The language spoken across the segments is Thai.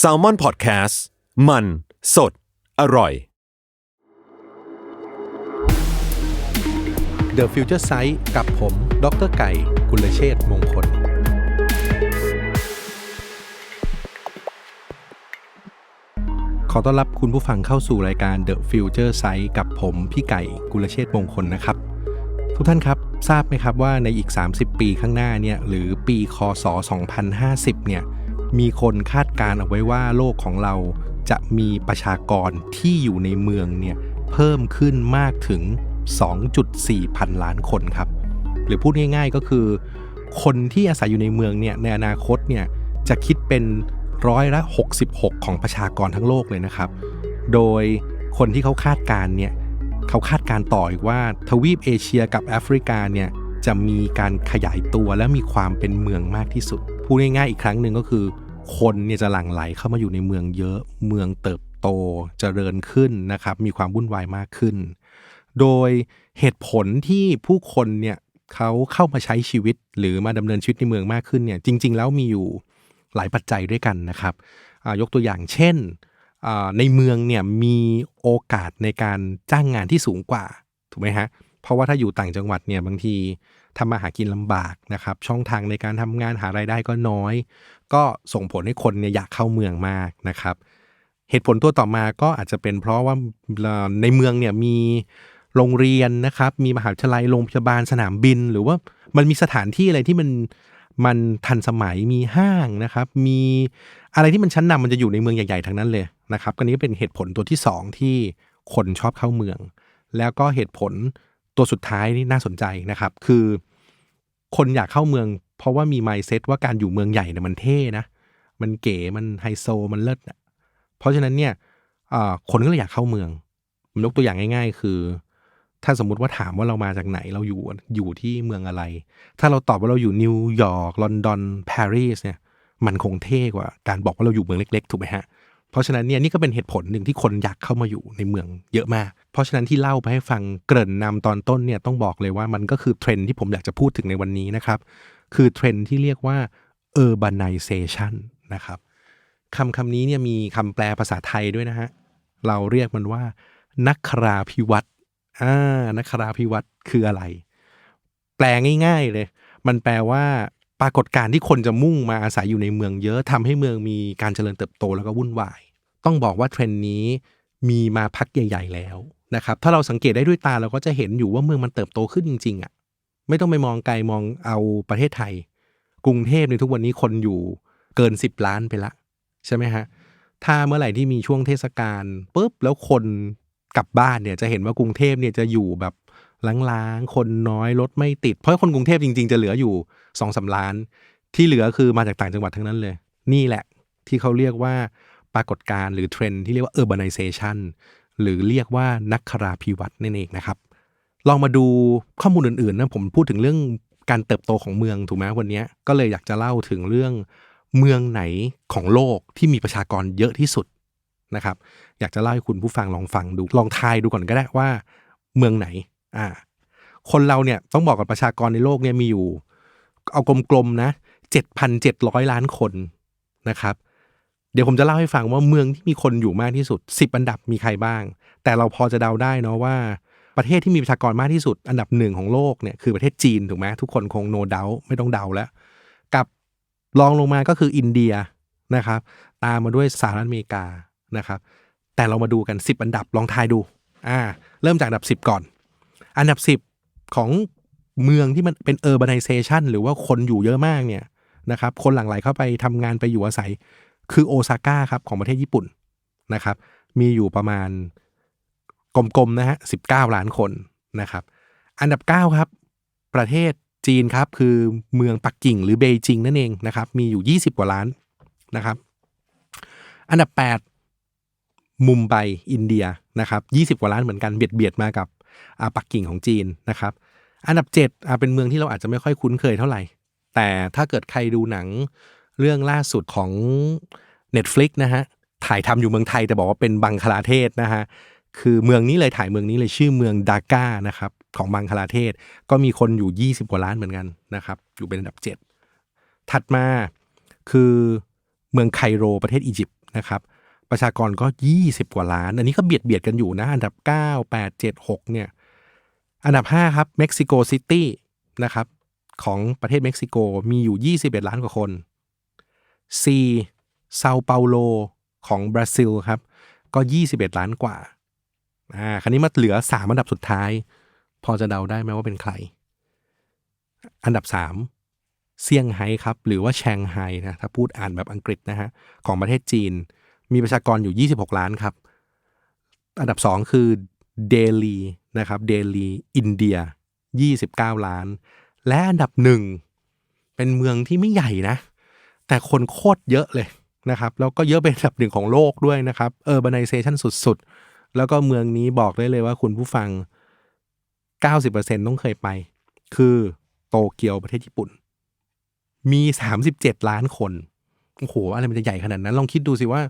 s a l ม o n PODCAST มัน สด อร่อย The Future Sight กับผม ดรไก่ กุลเชษมงคล ขอต้อนรับคุณผู้ฟังเข้าสู่รายการ The Future Sight กับผม พี่ไก่ กุลเชษมงคลนะครับ ทุกท่านครับทราบไหมครับว่าในอีก 30 ปีข้างหน้าเนี่ยหรือปีคศ 2050 เนี่ย มีคนคาดการณ์เอาไว้ว่าโลกของเราจะมีประชากรที่อยู่ในเมืองเนี่ยเพิ่มขึ้นมากถึง 2.4 พันล้านคนครับ หรือพูดง่ายๆก็คือ คนที่อาศัยอยู่ในเมืองเนี่ยในอนาคตเนี่ยจะคิดเป็นร้อยละ 66 ของประชากรทั้งโลกเลยนะครับ โดยคนที่เขาคาดการณ์เนี่ยเขาคาดการณ์ต่ออีกว่าทวีปเอเชียกับแอฟริกาเนี่ยจะมีการขยายตัวและมีความเป็นเมืองมากที่สุด พูดง่ายๆอีกครั้งหนึ่งก็คือ คนเนี่ยจะหลั่งไหลเข้ามาอยู่ในเมืองเยอะ เมืองเติบโตเจริญขึ้นนะครับ มีความวุ่นวายมากขึ้น โดยเหตุผลที่ผู้คนเนี่ยเขาเข้ามาใช้ชีวิตหรือมาดำเนินชีวิตในเมืองมากขึ้นเนี่ยจริง ๆ แล้วมีอยู่หลายปัจจัยด้วยกันนะครับยกตัวอย่างเช่น ในเมืองเนี่ยมีโอกาสในการจ้างงานที่สูงกว่าถูกไหมฮะ เพราะว่าถ้าอยู่ต่างจังหวัดเนี่ยบางทีทำมาหากินลำบากนะครับ ช่องทางในการทำงานหารายได้ก็น้อย ก็ส่งผลให้คนเนี่ยอยากเข้าเมืองมากนะครับ เหตุผลตัวต่อมาก็อาจจะเป็นเพราะว่าในเมืองเนี่ยมีโรงเรียนนะครับ มีมหาวิทยาลัยโรงพยาบาลสนามบิน หรือว่ามันมีสถานที่อะไรที่มันมันทันสมัยมีห้างนะครับ มีอะไรที่มันชั้นนำมันจะอยู่ในเมืองใหญ่ๆทั้งนั้นเลยนะครับก็นี้เป็นเหตุผลตัวที่สองที่คนชอบเข้าเมือง แล้วก็เหตุผล ตัวสุดท้ายนี่น่าสนใจนะครับ คือ คนอยากเข้าเมือง เพราะว่ามีไมเซ็ตว่าการอยู่เมืองใหญ่เนี่ยมันเท่นะ มันเก๋มันไฮโซมันเลิศอะเพราะฉะนั้นเนี่ยคนก็เลยอยากเข้าเมืองมยกตัวอย่างง่าย ๆ คือ ถ้าสมมุติว่าถามว่าเรามาจากไหนเราอยู่อยู่ที่เมืองอะไร ถ้าเราตอบว่าเราอยู่นิวยอร์กลอนดอนปารีสเนี่ยมันคงเท่กว่าการบอกว่าเราอยู่เมืองเล็ก ๆ ถูกไหมฮะ เพราะฉะนั้นเนี่ยนี่ก็เป็นเหตุผลหนึ่งที่คนอยากเข้ามาอยู่ในเมืองเยอะมาก เพราะฉะนั้นที่เล่าไปให้ฟังเกริ่นนำตอนต้นเนี่ยต้องบอกเลยว่ามันก็คือเทรนที่ผมอยากจะพูดถึงในวันนี้นะครับ คือเทรนที่เรียกว่า urbanization นะครับคำคำนี้เนี่ยมีคำแปลภาษาไทยด้วยนะฮะ เราเรียกมันว่า นักคราพิวัตรอ่านักคราพิวัตรคืออะไร แปลง่าย ๆเลย มันแปลว่า ปรากฏการณ์ที่คนจะมุ่งมาอาศัยอยู่ในเมืองเยอะทำให้เมืองมีการเจริญเติบโตแล้วก็วุ่นวาย ต้องบอกว่าเทรนด์นี้มีมาพักใหญ่ ๆ แล้วนะครับถ้าเราสังเกตได้ด้วยตาเราก็จะเห็นอยู่ว่าเมืองมันเติบโตขึ้นจริงๆอะ่ะไม่ต้องไปมองไกลมองเอาประเทศไทย กรุงเทพในทุกวันนี้คนอยู่เกิน 10 ล้านไปละ ใช่ไหมฮะถ้าเมื่อไหร่ที่มีช่วงเทศกาลปุ๊บแล้วคนกลับบ้านเนี่ยจะเห็นว่ากรุงเทพเนี่ยจะอยู่แบบ ล้างๆ คนน้อยรถไม่ติด เพราะคนกรุงเทพจริง ๆ จะเหลืออยู่สองสาล้าน ที่เหลือคือมาจากต่างจังหวัดทั้งนั้นเลย นี่แหละที่เขาเรียกว่าปรากฏการณ์หรือเทรนที่เรียกว่า urbanization หรือเรียกว่านักคราพิวัตรนั่นเองนะครับ ลองมาดูข้อมูลอื่นๆนะผมพูดถึงเรื่องการเติบโตของเมืองถูกไหมวันนี้ก็เลยอยากจะเล่าถึงเรื่องเมืองไหนของโลกที่มีประชากรเยอะที่สุดนะครับ อยากจะเล่าให้คุณผู้ฟังลองฟังดูลองทายดูก่อนก็ได้ว่า เมืองไหน อ่าคนเราเนี่ยต้องบอกกับประชากรในโลกเนี่ยมีอยู่ เอากลมๆนะเจ็ดพันเจ็ดร้อยล้านคนนะครับ เดี๋ยวผมจะเล่าให้ฟังว่าเมืองที่มีคนอยู่มากที่สุดสิบอันดับมีใครบ้าง แต่เราพอจะเดาได้เนาะว่าประเทศที่มีประชากรมากที่สุด อันดับหนึ่งของโลกเนี่ยคือประเทศจีนถูกไหมทุกคนคงโนเดาไม่ต้องเดาแล้วกับรองลงมาก็คืออินเดียนะครับ ตามมาด้วยสหรัฐอเมริกานะครับ แต่เรามาดูกัน 10 อันดับลองทายดูอ่าเริ่มจากอันดับ 10 ก่อน อันดับ 10 ของเมืองที่มันเป็น urbanization หรือว่าคนอยู่เยอะมากเนี่ยนะครับคนหลั่งไหลเข้าไปทำงานไปอยู่อาศัย คือโอซาก้าครับของประเทศญี่ปุ่นนะครับ มีอยู่ประมาณกลมๆนะฮะ19ล้านคนนะครับ อันดับ 9 ครับ ประเทศจีนครับคือเมืองปักกิ่งหรือเบจิงนั่นเองนะครับ มีอยู่ 20 กว่าล้านนะครับ อันดับ 8 มุมไบอินเดียนะครับ 20 กว่าล้านเหมือนกันเบียดเบียดมากับ ปักกิ่งของจีนนะครับ อันดับ7เป็นเมืองที่เราอาจจะไม่ค่อยคุ้นเคยเท่าไหร่ แต่ถ้าเกิดใครดูหนังเรื่องล่าสุดของ Netflix นะฮะถ่ายทำอยู่เมืองไทยแต่บอกว่าเป็นบังคลาเทศนะฮะคือเมืองนี้เลยถ่ายเมืองนี้เลยชื่อเมืองดาก้านะครับของบังคลาเทศ ก็มีคนอยู่ 20 กว่าล้านเหมือนกันนะครับอยู่เป็นอันดับ 7 ถัดมาคือเมืองไคโรประเทศอียิปต์นะครับ ประชากรก็ 20 กว่าล้าน อันนี้ก็เบียดเบียดกันอยู่นะ อันดับ 9 8 7 6เนี่ยอันดับ 5 ครับเม็กซิโกซิตี้นะครับของประเทศเม็กซิโกมีอยู่ 21 ล้านกว่าคน C เซาเปาโลของบราซิลครับ ก็ 21 ล้านกว่าอ่าคราวนี้มาเหลือ 3 อันดับสุดท้าย พอจะเดาได้ไหมว่าเป็นใคร อันดับ 3 เซี่ยงไฮ้ครับ หรือว่าแชงไฮ้นะ ถ้าพูดอ่านแบบอังกฤษนะฮะ ของประเทศจีน มีประชากรอยู่ 26 ล้านครับ อันดับ 2 คือเดลีนะครับเดลีอินเดีย 29 ล้าน และอันดับหนึ่งเป็นเมืองที่ไม่ใหญ่นะ แต่คนโคตรเยอะเลยนะครับแล้วก็เยอะเป็นอันดับหนึ่งของโลกด้วยนะครับ urbanization สุดๆ แล้วก็เมืองนี้บอกได้เลยว่าคุณผู้ฟัง 90%ต้องเคยไป คือโตเกียวประเทศญี่ปุ่น มี 37 ล้านคนโอ้โหอะไรมันจะใหญ่ขนาดนั้น ลองคิดดูสิว่า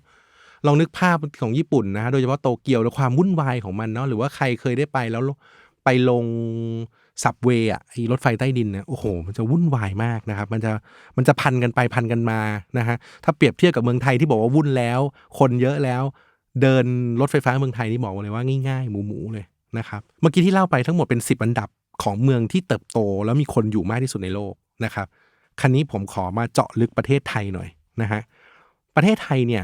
ลองนึกภาพของญี่ปุ่นนะฮะโดยเฉพาะโตเกียวและความวุ่นวายของมันเนาะหรือว่าใครเคยได้ไปแล้วไปลงสับเวย์อะไอ้รถไฟใต้ดินเนี่ยโอ้โห มันจะวุ่นวายมากนะครับ มันจะมันจะพันกันไปพันกันมานะฮะถ้าเปรียบเทียบกับเมืองไทยที่บอกว่าวุ่นแล้ว คนเยอะแล้ว เดินรถไฟฟ้าเมืองไทยนี่บอกเลยว่าง่ายๆ หมูๆเลยนะครับเมื่อกี้ที่เล่าไปทั้งหมดเป็น 10 อันดับของเมืองที่เติบโต แล้วมีคนอยู่มากที่สุดในโลกนะครับคันนี้ผมขอมาเจาะลึกประเทศไทยหน่อยนะฮะประเทศไทยเนี่ย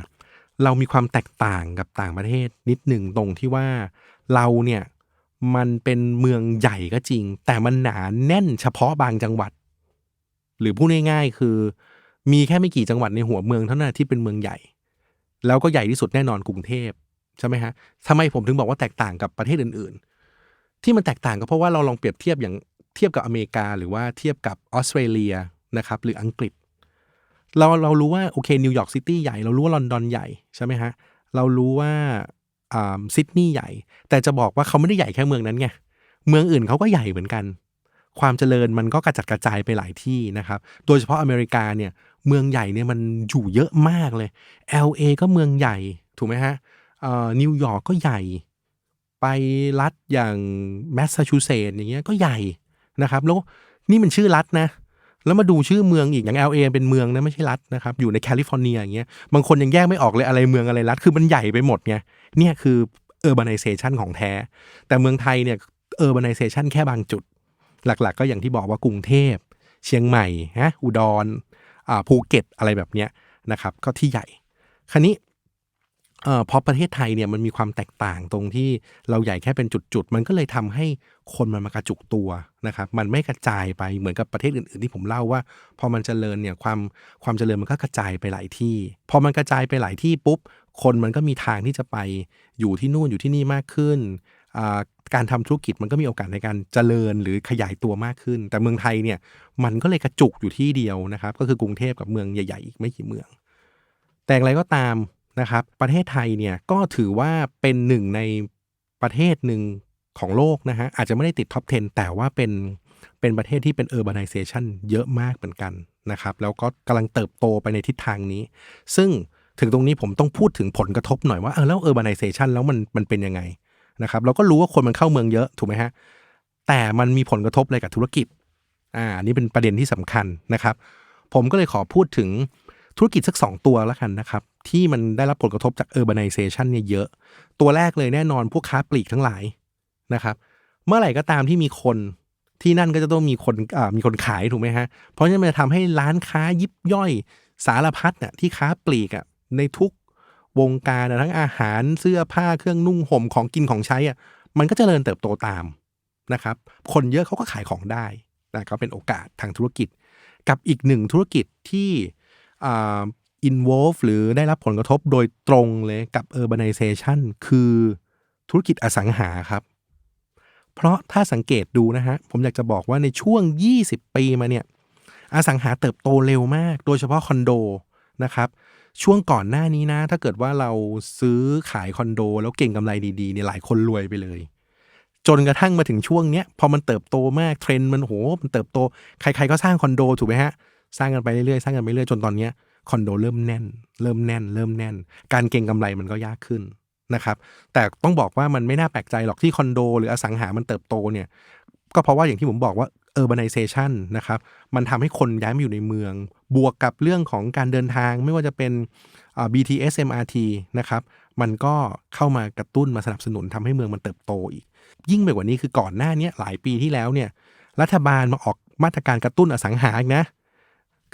เรามีความแตกต่างกับต่างประเทศนิดหนึ่งตรงที่ว่าเราเนี่ยมันเป็นเมืองใหญ่ก็จริง แต่มันหนาแน่นเฉพาะบางจังหวัด หรือพูดง่ายๆคือ มีแค่ไม่กี่จังหวัดในหัวเมืองเท่านั้นที่เป็นเมืองใหญ่ แล้วก็ใหญ่ที่สุดแน่นอนกรุงเทพใช่ไหมฮะทำไมผมถึงบอกว่าแตกต่างกับประเทศอื่น ๆ ที่มันแตกต่างก็เพราะว่าเราลองเปรียบเทียบอย่างเทียบกับอเมริกา หรือว่าเทียบกับออสเตรเลียนะครับหรืออังกฤษ เราเรารู้ว่าโอเคนิวยอร์กซิตี้ใหญ่ เรารู้ว่าลอนดอนใหญ่ใช่ไหมฮะ เรารู้ว่าซิดนีย์ใหญ่ แต่จะบอกว่าเขาไม่ได้ใหญ่แค่เมืองนั้นไง เมืองอื่นเขาก็ใหญ่เหมือนกัน ความเจริญมันก็กระจัดกระจายไปหลายที่นะครับ โดยเฉพาะอเมริกาเนี่ยเมืองใหญ่เนี่ยมันอยู่เยอะมากเลย LA ก็เมืองใหญ่ถูกไหมฮะนิวยอร์กก็ใหญ่ ไปรัฐอย่างแมสซาชูเซตส์อย่างเงี้ยก็ใหญ่นะครับ แล้วนี่มันชื่อรัฐนะ แล้วมาดูชื่อเมืองอีกอย่าง LA เป็นเมืองนะไม่ใช่รัฐนะครับอยู่ในแคลิฟอร์เนียอย่างเงี้ยบางคนยังแยกไม่ออกเลยอะไรเมืองอะไรรัฐคือมันใหญ่ไปหมดไงเนี่ยคือ urbanization ของแท้ แต่เมืองไทยเนี่ย urbanization แค่บางจุด หลักๆ ก็อย่างที่บอกว่ากรุงเทพ เชียงใหม่ฮะอุดรอ่าภูเก็ตอะไรแบบเนี้ยนะครับก็ที่ใหญ่คราวนี้ เอ่อพอประเทศไทยเนี่ยมันมีความแตกต่างตรงที่เราใหญ่แค่เป็นจุดๆ มันก็เลยทำให้คนมันมากระจุกตัวนะครับ มันไม่กระจายไปเหมือนกับประเทศอื่นๆ ที่ผมเล่าว่า พอมันเจริญเนี่ยความความเจริญมันก็กระจายไปหลายที่ พอมันกระจายไปหลายที่ปุ๊บ คนมันก็มีทางที่จะไปอยู่ที่นู่นอยู่ที่นี่มากขึ้น การทำธุรกิจมันก็มีโอกาสในการเจริญหรือขยายตัวมากขึ้น แต่เมืองไทยเนี่ยมันก็เลยกระจุกอยู่ที่เดียวนะครับ ก็คือกรุงเทพกับเมืองใหญ่ๆอีกไม่กี่เมือง แต่อะไรก็ตาม นะครับ ประเทศไทยเนี่ยก็ถือว่าเป็นหนึ่งในประเทศหนึ่งของโลกนะฮะอาจจะไม่ได้ติดท็อป 10 แต่ว่าเป็นเป็นประเทศที่เป็น urbanization เยอะมากเหมือนกันนะครับ แล้วก็กำลังเติบโตไปในทิศทางนี้ ซึ่งถึงตรงนี้ผมต้องพูดถึงผลกระทบหน่อยว่าเออแล้ว urbanization แล้วมันมันเป็นยังไงนะครับ เราก็รู้ว่าคนมันเข้าเมืองเยอะถูกไหมฮะแต่มันมีผลกระทบอะไรกับธุรกิจอ่านี่เป็นประเด็นที่สำคัญนะครับ ผมก็เลยขอพูดถึง ธุรกิจสักสองตัวแล้วกันนะครับ ที่มันได้รับผลกระทบจาก urbanization เนี่ยเยอะ ตัวแรกเลยแน่นอนพวกค้าปลีกทั้งหลายนะครับ เมื่อไหร่ก็ตามที่มีคนที่นั่นก็จะต้องมีคนมีคนขายถูกไหมฮะ เพราะฉะนั้นมันจะทำให้ร้านค้ายิบย่อยสารพัดน่ะที่ค้าปลีกอะในทุกวงการทั้งอาหารเสื้อผ้าเครื่องนุ่งห่มของกินของใช้อะมันก็จเจริญเติบโตตามนะครับ คนเยอะเขาก็ขายของได้นะก็เป็นโอกาสทางธุรกิจ กับอีกหนึ่งธุรกิจที่ อินวอลฟหรือได้รับผลกระทบโดยตรงเลยกับ urbanization คือธุรกิจอสังหาครับ เพราะถ้าสังเกตดูนะฮะ ผมอยากจะบอกว่าในช่วง 20 ปีมาเนี่ย อสังหาเติบโตเร็วมาก โดยเฉพาะคอนโดนะครับ ช่วงก่อนหน้านี้นะ ถ้าเกิดว่าเราซื้อขายคอนโด แล้วเก่งกำไรดีๆเนี่ยหลายคนรวยไปเลย จนกระทั่งมาถึงช่วงเนี้ยพอมันเติบโตมากเทรนด์มันโหมันเติบโต ใคร ๆก็สร้างคอนโดถูกไหมฮะ สร้างกันไปเรื่อยๆสร้างกันไปเรื่อยจนตอนนี้คอนโดเริ่มแน่น เริ่มแน่น เริ่มแน่น การเก็งกำไรมันก็ยากขึ้นนะครับ แต่ต้องบอกว่ามันไม่น่าแปลกใจหรอกที่คอนโด หรืออสังหามันเติบโตเนี่ย ก็เพราะว่าอย่างที่ผมบอกว่า urbanization นะครับ มันทำให้คนย้ายมาอยู่ในเมือง บวกกับเรื่องของการเดินทางไม่ว่าจะเป็น BTS MRT นะครับ มันก็เข้ามากระตุ้นมาสนับสนุนทำให้เมืองมันเติบโตอีก ยิ่งไปกว่านี้คือก่อนหน้านี้หลายปีที่แล้วเนี่ย รัฐบาลมาออกมาตรการกระตุ้นอสังหาอีกนะ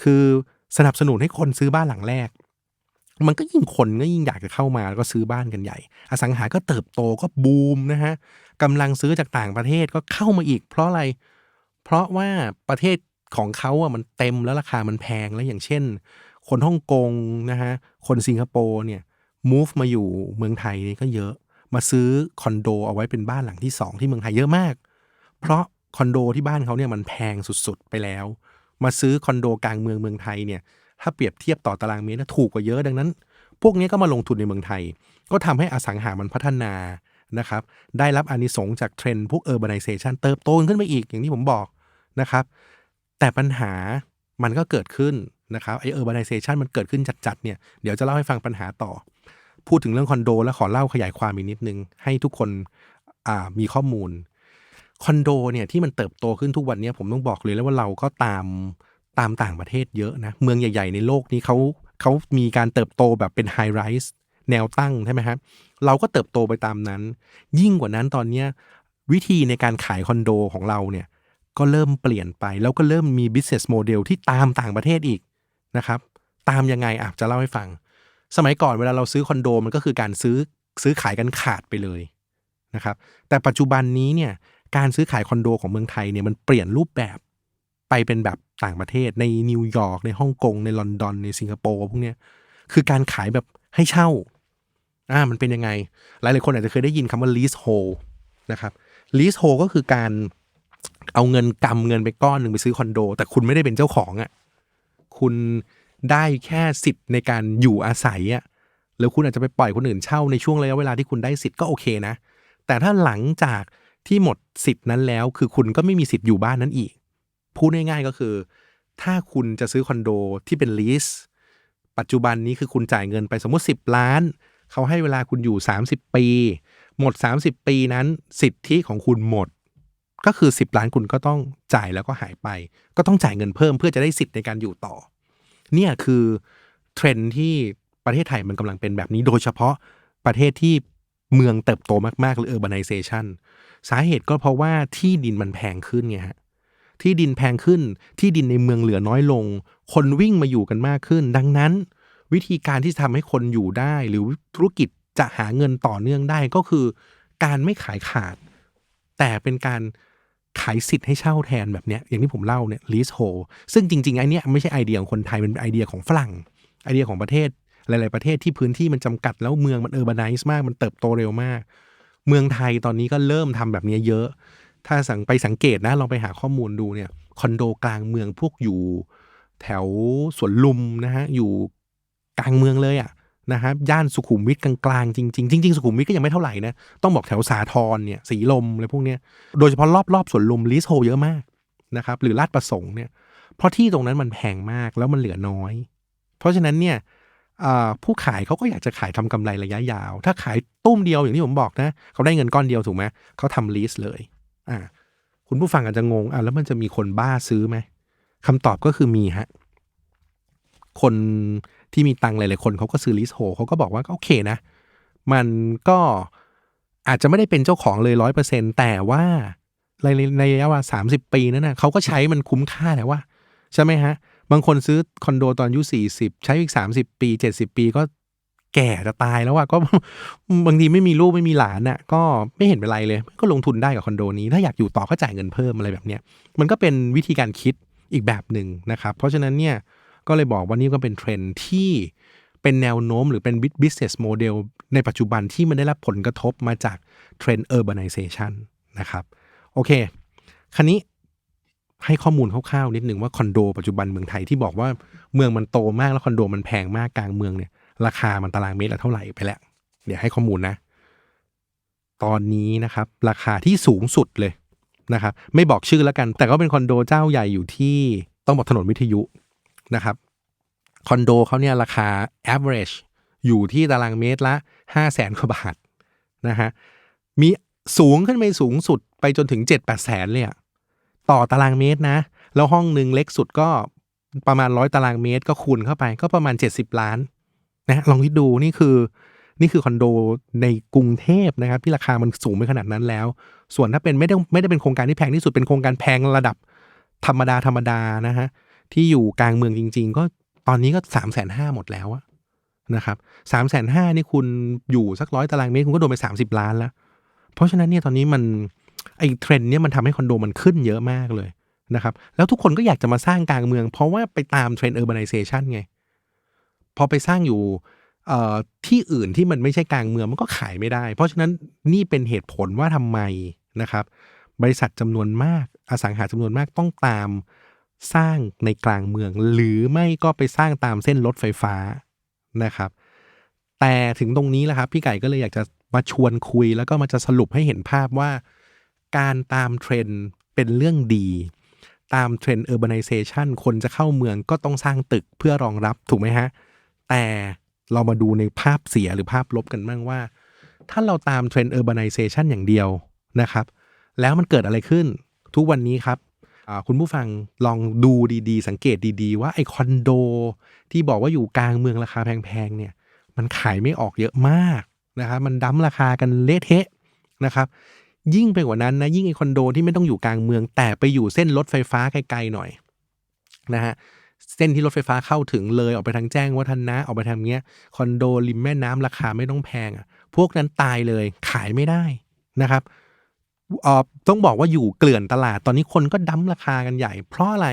คือสนับสนุนให้คนซื้อบ้านหลังแรก มันก็ยิ่งคนก็ยิ่งอยากจะเข้ามาแล้วก็ซื้อบ้านกันใหญ่ อสังหาก็เติบโตก็บูมนะฮะกำลังซื้อจากต่างประเทศก็เข้ามาอีก เพราะอะไร เพราะว่าประเทศของเขาอะมันเต็มแล้วราคามันแพงแล้วอย่างเช่น คนฮ่องกงนะฮะคนสิงคโปร์เนี่ย move มาอยู่เมืองไทยนี่ก็เยอะ มาซื้อคอนโดเอาไว้เป็นบ้านหลังที่สองที่เมืองไทยเยอะมาก เพราะคอนโดที่บ้านเขาเนี่ยมันแพงสุดๆไปแล้ว มาซื้อคอนโดกลางเมืองเมืองไทยเนี่ยถ้าเปรียบเทียบต่อตารางเมตรถูกกว่าเยอะดังนั้น พวกนี้ก็มาลงทุนในเมืองไทย ก็ทำให้อสังหามันพัฒนานะครับได้รับอานิสงจากเทรนด์พวก urbanization เติบโตขึ้นไปอีกอย่างที่ผมบอกนะครับ แต่ปัญหามันก็เกิดขึ้นนะครับไอ้ urbanization มันเกิดขึ้นจัดๆเนี่ยเดี๋ยวจะเล่าให้ฟังปัญหาต่อ พูดถึงเรื่องคอนโด แล้วขอเล่าขยายความอีกนิดนึง ให้ทุกคนมีข้อมูล คอนโดเนี่ยที่มันเติบโตขึ้นทุกวันนี้ผมต้องบอกเลยแล้วว่าเราก็ตามตามต่างประเทศเยอะนะ เมืองใหญ่ ๆ ในโลกนี้เขาเขามีการเติบโตแบบเป็นไฮไรส์แนวตั้งใช่ไหมครับเราก็เติบโตไปตามนั้น ยิ่งกว่านั้นตอนเนี้ยวิธีในการขายคอนโดของเราเนี่ยก็เริ่มเปลี่ยนไป แล้วก็เริ่มมี business model ที่ตามต่างประเทศอีกนะครับตามยังไงอะจะเล่าให้ฟัง สมัยก่อนเวลาเราซื้อคอนโดมันก็คือการซื้อซื้อขายกันขาดไปเลยนะครับแต่ปัจจุบันนี้เนี่ย การซื้อขายคอนโดของเมืองไทยเนี่ยมันเปลี่ยนรูปแบบไปเป็นแบบต่างประเทศในนิวยอร์กในฮ่องกงในลอนดอนในสิงคโปร์พวกเนี้ยคือการขายแบบให้เช่าอ่ามันเป็นยังไง หลายหลายคนอาจจะเคยได้ยินคำว่า leasehold นะครับ leasehold ก็คือการเอาเงินกำเงินไปก้อนหนึ่งไปซื้อคอนโด แต่คุณไม่ได้เป็นเจ้าของอะ่ะคุณได้แค่สิทธิ์ในการอยู่อาศัยอะ่ะแล้วคุณอาจจะไปปล่อยคนอื่นเช่าในช่วงระยะเวลาที่คุณได้สิทธิ์ก็โอเคนะ แต่ถ้าหลังจาก ที่หมดสิทธิ์นั้นแล้ว คือคุณก็ไม่มีสิทธิ์อยู่บ้านนั้นอีก พูดง่ายๆก็คือ ถ้าคุณจะซื้อคอนโดที่เป็นลีสปัจจุบันนี้คือคุณจ่ายเงินไปสมมติ 10 ล้าน เขาให้เวลาคุณอยู่ 30 ปี หมด 30 ปีนั้น สิทธิของคุณหมด ก็คือ 10 ล้านคุณก็ต้องจ่ายแล้วก็หายไป ก็ต้องจ่ายเงินเพิ่มเพื่อจะได้สิทธิ์ในการอยู่ต่อ เนี่ยคือเทรนที่ประเทศไทยมันกำลังเป็นแบบนี้โดยเฉพาะประเทศที่เมืองเติบโตมากๆ หรือ urbanization สาเหตุก็เพราะว่าที่ดินมันแพงขึ้นไงฮะที่ดินแพงขึ้น ที่ดินในเมืองเหลือน้อยลง คนวิ่งมาอยู่กันมากขึ้น ดังนั้น วิธีการที่จะทำให้คนอยู่ได้ หรือธุรกิจจะหาเงินต่อเนื่องได้ก็คือ การไม่ขายขาด แต่เป็นการขายสิทธิ์ให้เช่าแทนแบบเนี้ยอย่างที่ผมเล่าเนี่ย leasehold ซึ่งจริงๆไอเนี้ยไม่ใช่ไอเดียของคนไทยเป็นไอเดียของฝรั่งไอเดียของประเทศหลาย ๆ ประเทศที่พื้นที่มันจำกัดแล้วเมืองมัน urbanize มากมันเติบโตเร็วมาก เมืองไทยตอนนี้ก็เริ่มทำแบบนี้เยอะ ถ้าสังไปสังเกตนะลองไปหาข้อมูลดูเนี่ยคอนโดกลางเมืองพวกอยู่ แถวสวนลุมนะฮะอยู่กลางเมืองเลยอะ่ะนะฮะย่านสุขุมวิทกลางๆจริงๆจริงๆสุขุมวิทก็ยังไม่เท่าไหร่นะต้องบอกแถวสาทรเนี่ยสีลมอะไรพวกเนี้ยโดยเฉพาะรอบๆสวนลุมลิสโฮเยอะมากนะครับหรือลาดประสงค์เนี่ยเพราะที่ตรงนั้นมันแพงมากแล้วมันเหลือน้อย เพราะฉะนั้นเนี่ย ผู้ขายเขาก็อยากจะขายทำกำไรระยะยาว ถ้าขายตุ้มเดียวอย่างที่ผมบอกนะเขาได้เงินก้อนเดียวถูกไหมเขาทำลีสเลยอ่าคุณผู้ฟังอาจจะงงอะแล้วมันจะมีคนบ้าซื้อไหมคำตอบก็คือมีฮะคนที่มีตังค์หลายๆคนเขาก็ซื้อลิสโฮเขาก็บอกว่าก็โอเคนะ มันก็อาจจะไม่ได้เป็นเจ้าของเลยร้อยเปอร์เซ็นแต่ว่าในในระยะเวลาสามสิบปีนั้นนะเขาก็ใช้มันคุ้มค่าแหละว่า ใช่ไหมฮะ บางคนซื้อคอนโดตอนอายุสี่สิบใช้อีกสามสิบปีเจ็ดสิบปีก็แก่จะตายแล้วอะก็บางทีไม่มีลูกไม่มีหลานน่ะก็ไม่เห็นเป็นไรเลย ก็ลงทุนได้กับคอนโดนี้ ถ้าอยากอยู่ต่อก็จ่ายเงินเพิ่มอะไรแบบเนี้ยมันก็เป็นวิธีการคิดอีกแบบหนึ่งนะครับ เพราะฉะนั้นเนี่ยก็เลยบอกว่านี่ก็เป็นเทรนที่เป็นแนวโน้มหรือเป็น business model ในปัจจุบันที่มันได้รับผลกระทบมาจากเทรนด์ urbanization นะครับ โอเค คันนี้ ให้ข้อมูลคร่าวๆนิดหนึ่งว่าคอนโดปัจจุบันเมืองไทยที่บอกว่าเมืองมันโตมากแล้วคอนโดมันแพงมากกลางเมืองเนี่ยราคามันตารางเมตรละเท่าไหร่ไปแล้ว เดี๋ยวให้ข้อมูลนะ ตอนนี้นะครับ ราคาที่สูงสุดเลยนะครับ ไม่บอกชื่อแล้วกัน แต่ก็เป็นคอนโดเจ้าใหญ่อยู่ที่ต้องบอกถนนวิทยุนะครับคอนโดเขาเนี่ยราคา average อยู่ที่ตารางเมตรละ 5 0 0แสนกว่าบาทนะฮะมีสูงขึ้นไปสูงสุดไปจนถึง 7 8แสนเลยอะ ต่อตารางเมตรนะ แล้วห้องหนึ่งเล็กสุดก็ประมาณร้อยตารางเมตรก็คูณเข้าไปก็ประมาณ 70 ล้านนะลองคิดดูนี่คือ นี่คือคอนโดในกรุงเทพนะครับที่ราคามันสูงไปขนาดนั้นแล้ว ส่วนถ้าเป็นไม่ได้ไม่ได้เป็นโครงการที่แพงที่สุดเป็นโครงการแพงระดับธรรมดาธรรมดานะฮะที่อยู่กลางเมืองจริง ๆ ก็ตอนนี้ก็สามแสนห้าหมดแล้วนะครับสามแสนห้านี่คุณอยู่สักร้อยตารางเมตรคุณก็โดนไปสามสิบล้านแล้ว เพราะฉะนั้นเนี่ยตอนนี้มัน ไอ้เทรนด์เนี่ยมันทำให้คอนโดมันขึ้นเยอะมากเลยนะครับ แล้วทุกคนก็อยากจะมาสร้างกลางเมือง เพราะว่าไปตามเทรนด์ urbanization ไง พอไปสร้างอยู่ที่อื่นที่มันไม่ใช่กลางเมืองมันก็ขายไม่ได้ เพราะฉะนั้นนี่เป็นเหตุผลว่าทำไมนะครับ บริษัทจำนวนมากอสังหาจำนวนมากต้องตามสร้างในกลางเมือง หรือไม่ก็ไปสร้างตามเส้นรถไฟฟ้านะครับ แต่ถึงตรงนี้แหละครับ พี่ไก่ก็เลยอยากจะมาชวนคุยแล้วก็มาจะสรุปให้เห็นภาพว่า การตามเทรนด์เป็นเรื่องดี ตามเทรนด์ urbanization คนจะเข้าเมืองก็ต้องสร้างตึกเพื่อรองรับถูกไหมฮะ แต่เรามาดูในภาพเสียหรือภาพลบกันบ้างว่า ถ้าเราตามเทรนด์ urbanization อย่างเดียวนะครับ แล้วมันเกิดอะไรขึ้น ทุกวันนี้ครับคุณผู้ฟังลองดูดีๆ สังเกตดีๆ ว่าไอคอนโด ที่บอกว่าอยู่กลางเมืองราคาแพงๆเนี่ยมันขายไม่ออกเยอะมากนะครับมันดั้มราคากันเละเทะนะครับ ยิ่งไปกว่านั้นนะยิ่งไอคอนโดที่ไม่ต้องอยู่กลางเมือง แต่ไปอยู่เส้นรถไฟฟ้าไกลๆหน่อยนะฮะเส้นที่รถไฟฟ้าเข้าถึงเลยออกไปทางแจ้งวัฒนะออกไปทางเนี้ยคอนโดริมแม่น้ำราคาไม่ต้องแพงอะพวกนั้นตายเลยขายไม่ได้นะครับออต้องบอกว่าอยู่เกลื่อนตลาดตอนนี้คนก็ดั้มราคากันใหญ่ เพราะอะไร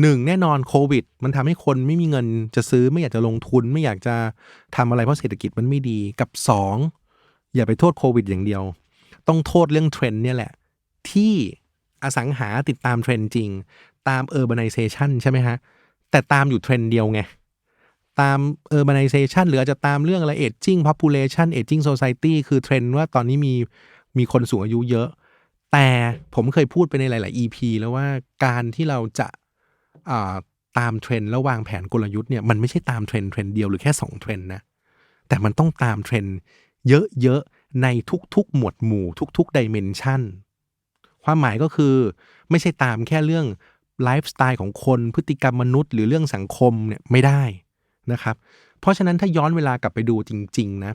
หนึ่งแน่นอนโควิด มันทำให้คนไม่มีเงินจะซื้อไม่อยากจะลงทุน ไม่อยากจะทำอะไรเพราะเศรษฐกิจมันไม่ดีกับสองอย่าไปโทษโควิดอย่างเดียว ต้องโทษเรื่องเทรนด์เนี่ยแหละ ที่อสังหาติดตามเทรนด์จริง ตาม urbanization ใช่ไหมฮะ แต่ตามอยู่เทรนด์เดียวไง ตาม urbanization หรืออาจจะตามเรื่องอะไร aging population aging society คือเทรนด์ว่าตอนนี้มีมีคนสูงอายุเยอะ แต่ผมเคยพูดไปในหลาย ๆ EP แล้วว่าการที่เราจะาตามเทรนด์แล้ววางแผนกลยุทธ์เนี่ยมันไม่ใช่ตามเทรนด์เทรนด์เดียวหรือแค่ 2 เทรนด์นะแต่มันต้องตามเทรนด์เยอะ ในทุกๆ หมวดหมู่ทุกๆดิเมนชันความหมายก็คือไม่ใช่ตามแค่เรื่องไลฟ์สไตล์ของคนพฤติกรรมมนุษย์ หรือเรื่องสังคมเนี่ยไม่ได้นะครับ เพราะฉะนั้นถ้าย้อนเวลากลับไปดูจริง ๆ นะ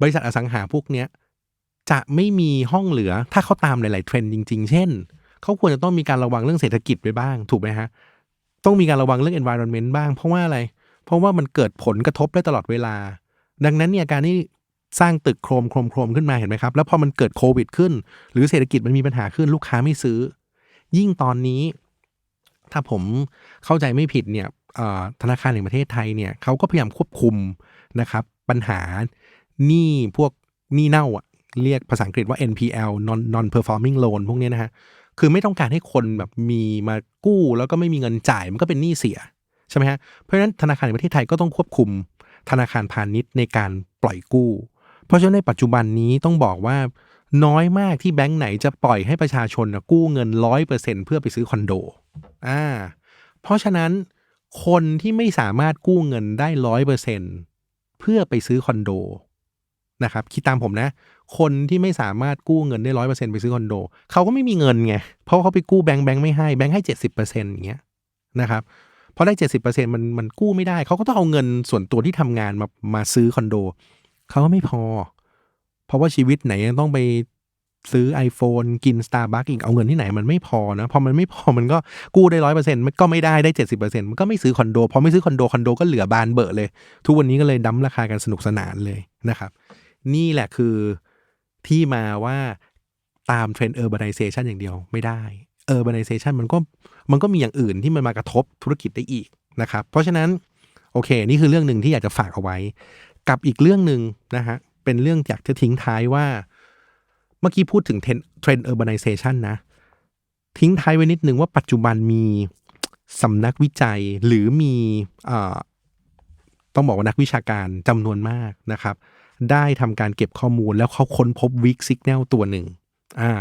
บริษัทอสังหาพวกเนี้ยจะไม่มีห้องเหลือถ้าเขาตามหลาย ๆ เทรนด์จริง ๆ เช่น เขาควรจะต้องมีการระวังเรื่องเศรษฐกิจไปบ้าง ถูกไหมฮะ ต้องมีการระวังเรื่อง environment บ้าง เพราะว่าอะไร เพราะว่ามันเกิดผลกระทบได้ตลอดเวลา ดังนั้นเนี่ยการที่ สร้างตึกโครมโครมโครมขึ้นมาเห็นไหมครับ แล้วพอมันเกิดโควิดขึ้น หรือเศรษฐกิจมันมีปัญหาขึ้นลูกค้าไม่ซื้อ ยิ่งตอนนี้ ถ้าผมเข้าใจไม่ผิดเนี่ยธนาคารแห่งประเทศไทยเนี่ยเขาก็พยายามควบคุมนะครับปัญหาหนี้พวกหนี้เน่าอะเรียกภาษาอังกฤษว่า NPL non non performing loan พวกนี้นะฮะคือไม่ต้องการให้คนแบบมีมากู้แล้วก็ไม่มีเงินจ่ายมันก็เป็นหนี้เสียใช่ไหมฮะเพราะฉะนั้นธนาคารแห่งประเทศไทยก็ต้องควบคุมธนาคารพาณิชย์ในการปล่อยกู้ เพราะฉะนั้นในปัจจุบันนี้ต้องบอกว่าน้อยมากที่แบงก์ไหนจะปล่อยให้ประชาชนกู้เงินร้อยเปอร์เซ็นเพื่อไปซื้อคอนโด อ่า เพราะฉะนั้นคนที่ไม่สามารถกู้เงินได้ร้อยเปอร์เซ็นเพื่อไปซื้อคอนโดนะครับคิดตามผมนะ คนที่ไม่สามารถกู้เงินได้ร้อยเปอร์เซ็นไปซื้อคอนโด เขาก็ไม่มีเงินไง เพราะเขาไปกู้แบงก์แบงก์ไม่ให้แบงก์ให้เจ็ดสิบเปอร์เซ็นต์อย่างเงี้ยนะครับพอได้เจ็ดสิบเปอร์เซ็นต์มันมันกู้ไม่ได้ เขาก็ต้องเอาเงินส่วนตัวที่ทำงานมามาซื้อคอนโด เขาก็ไม่พอ เพราะว่าชีวิตไหนยังต้องไปซื้อ iPhone กิน Starbucks อีก เอาเงินที่ไหนมันไม่พอนะ พอมันไม่พอมันก็กู้ได้ร้อยเปอร์เซ็นต์ก็ไม่ได้ได้เจ็ดสิบเปอร์เซ็นต์มันก็ไม่ซื้อคอนโด พอไม่ซื้อคอนโด คอนโดก็เหลือบานเบอะเลย ทุกวันนี้ก็เลยดั้มราคากันสนุกสนานเลยนะครับ นี่แหละคือที่มาว่าตามเทรนด์ urbanization อย่างเดียวไม่ได้ urbanization มันก็มันก็มีอย่างอื่นที่มันมากระทบธุรกิจได้อีกนะครับ เพราะฉะนั้นโอเค นี่คือเรื่องหนึ่งที่อยากจะฝากเอาไว้ กับอีกเรื่องหนึ่งนะฮะ เป็นเรื่องอยากจะทิ้งท้ายว่า เมื่อกี้พูดถึงเทรนด์ urbanization นะ ทิ้งท้ายไว้นิดนึงว่าปัจจุบันมีสำนักวิจัยหรือมีอต้องบอกว่านักวิชาการจำนวนมากนะครับ ได้ทำการเก็บข้อมูลแล้วเขาค้นพบ weak signal ตัวหนึ่งอ่า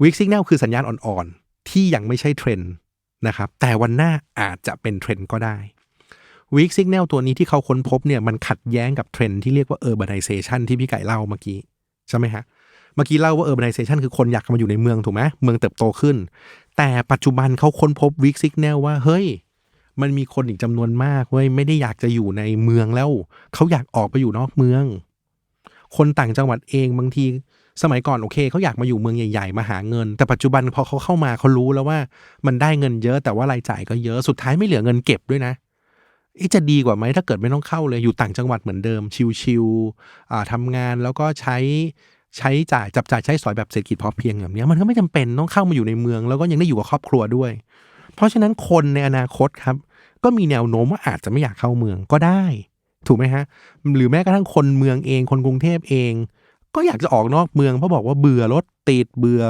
weak signal คือสัญญาณอ่อนๆ ที่ยังไม่ใช่เทรนด์นะครับ แต่วันหน้าอาจจะเป็นเทรนด์ก็ได้ weak signal ตัวนี้ที่เขาค้นพบเนี่ยมันขัดแย้งกับเทรนที่เรียกว่า urbanization ที่พี่ไก่เล่าเมื่อกี้ ใช่ไหมฮะ เมื่อกี้เล่าว่า urbanization คือคนอยากมาอยู่ในเมืองถูกไหมเมืองเติบโตขึ้น แต่ปัจจุบันเขาค้นพบวิกซิกแนลว่าเฮ้ย มันมีคนอีกจำนวนมากเว้ยไม่ได้อยากจะอยู่ในเมืองแล้ว เขาอยากออกไปอยู่นอกเมือง คนต่างจังหวัดเองบางทีสมัยก่อนโอเคเขาอยากมาอยู่เมืองใหญ่ๆ มาหาเงิน แต่ปัจจุบันพอเขาเข้ามาเขารู้แล้วว่ามันได้เงินเยอะแต่ว่ารายจ่ายก็เยอะสุดท้ายไม่เหลือเงินเก็บด้วยนะเอ๊ะ จะดีกว่าไหมถ้าเกิดไม่ต้องเข้าเลยอยู่ต่างจังหวัดเหมือนเดิมชิวๆทำงานแล้วก็ใช้ใช้จ่ายจับจ่ายใช้สอยแบบเศรษฐกิจพอเพียงแบบเนี้ยมันก็ไม่จำเป็นต้องเข้ามาอยู่ในเมือง แล้วก็ยังได้อยู่กับครอบครัวด้วย เพราะฉะนั้นคนในอนาคตครับ ก็มีแนวโน้มว่าอาจจะไม่อยากเข้าเมืองก็ได้ ถูกไหมฮะ หรือแม้กระทั่งคนเมืองเองคนกรุงเทพเอง ก็อยากจะออกนอกเมืองเพราะบอกว่าเบื่อรถติดเบื่อ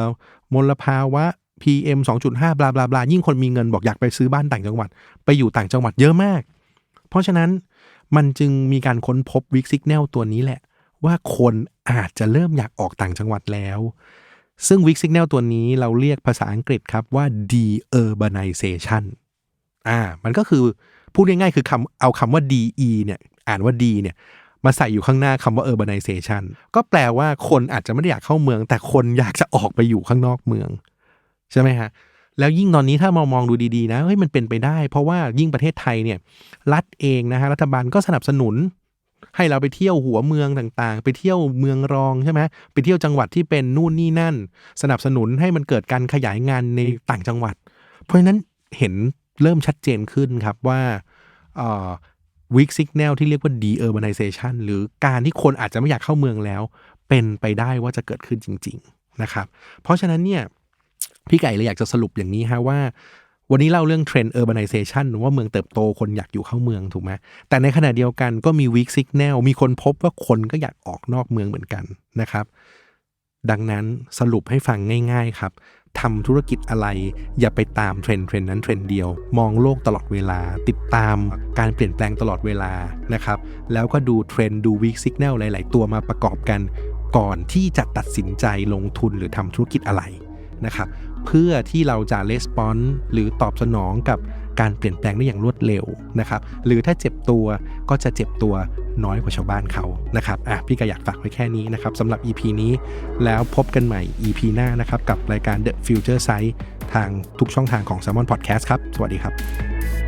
มลภาวะ PM 2.5บลาบลาบลายิ่งคนมีเงินบอกอยากไปซื้อบ้านต่างจังหวัด ไปอยู่ต่างจังหวัดเยอะมาก เพราะฉะนั้นมันจึงมีการค้นพบวิกซิกแนลตัวนี้แหละ ว่าคนอาจจะเริ่มอยากออกต่างจังหวัดแล้ว ซึ่งวิกซิกแนลตัวนี้เราเรียกภาษาอังกฤษครับว่า de-urbanization อ่ามันก็คือพูดง่ายๆคือคำเอาคำว่า de เนี่ยอ่านว่า d เนี่ยมาใส่อยู่ข้างหน้าคำว่า urbanization ก็แปลว่าคนอาจจะไม่ได้อยากเข้าเมือง แต่คนอยากจะออกไปอยู่ข้างนอกเมือง ใช่ไหมฮะ แล้วยิ่งตอนนี้ถ้ามองมองดูดีๆนะเฮ้ยมันเป็นไปได้ เพราะว่ายิ่งประเทศไทยเนี่ยรัฐเองนะฮะรัฐบาลก็สนับสนุน ให้เราไปเที่ยวหัวเมืองต่างๆ ไปเที่ยวเมืองรองใช่ไหมไปเที่ยวจังหวัดที่เป็นนู่นนี่นั่น สนับสนุนให้มันเกิดการขยายงานในต่างจังหวัด เพราะฉะนั้นเห็นเริ่มชัดเจนขึ้นครับว่าวิกซิกแนลที่เรียกว่า de-urbanization หรือการที่คนอาจจะไม่อยากเข้าเมืองแล้ว เป็นไปได้ว่าจะเกิดขึ้นจริง ๆ นะครับ เพราะฉะนั้นเนี่ย พี่ไก่เลยอยากจะสรุปอย่างนี้ฮะว่า วันนี้เล่าเรื่องเทรนด์ urbanization ว่าเมืองเติบโตคนอยากอยู่เข้าเมืองถูกไหมแต่ในขณะเดียวกันก็มี weak signal มีคนพบว่าคนก็อยากออกนอกเมืองเหมือนกันนะครับ ดังนั้นสรุปให้ฟังง่าย ๆ ครับทำธุรกิจอะไร อย่าไปตามเทรนด์เทรนด์นั้นเทรนด์เดียว มองโลกตลอดเวลา ติดตามการเปลี่ยนแปลงตลอดเวลานะครับ แล้วก็ดูเทรนด์ดู weak signal หลาย ๆ ตัวมาประกอบกัน ก่อนที่จะตัดสินใจลงทุนหรือทำธุรกิจอะไรนะครับ เพื่อที่เราจะレスปอนส์หรือตอบสนองกับการเปลี่ยนแปลงได้อย่างรวดเร็วนะครับ หรือถ้าเจ็บตัวก็จะเจ็บตัวน้อยกว่าชาวบ้านเขานะครับอะพี่ก็อยากฝากไว้แค่นี้นะครับสำหรับ EP นี้แล้วพบกันใหม่ EP หน้านะครับ กับรายการ The Future Site ทางทุกช่องทางของ Salmon Podcast ครับ สวัสดีครับ